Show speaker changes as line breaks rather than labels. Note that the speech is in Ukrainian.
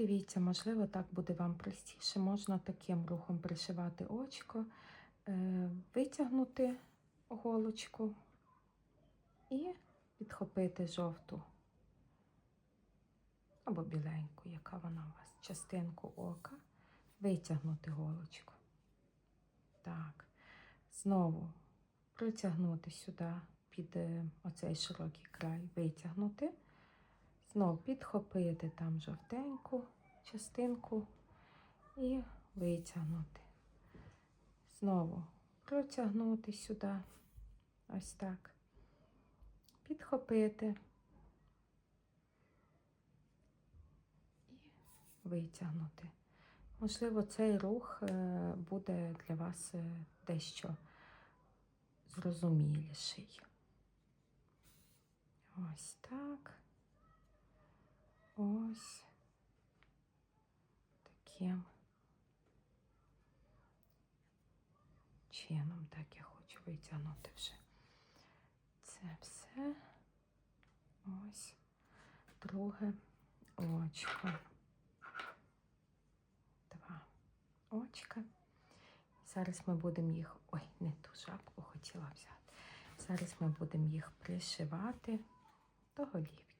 Дивіться, можливо, так буде вам простіше. Можна таким рухом пришивати очко, е, витягнути голочку і підхопити жовту або біленьку, яка вона у вас, частинку ока, витягнути голочку. Так, знову протягнути сюди під е, оцей широкий край, витягнути. Знову підхопити там жовтеньку частинку і витягнути. Знову протягнути сюди, ось так, підхопити і витягнути. Можливо, цей рух е, буде для вас е, дещо зрозуміліший. Ось так. Ось таким чином, так я хочу витягнути вже це все. Ось друге очко. Два очка. Зараз ми будемо їх. Ой, не ту шапку хотіла взяти. Зараз ми будемо їх пришивати до голівки.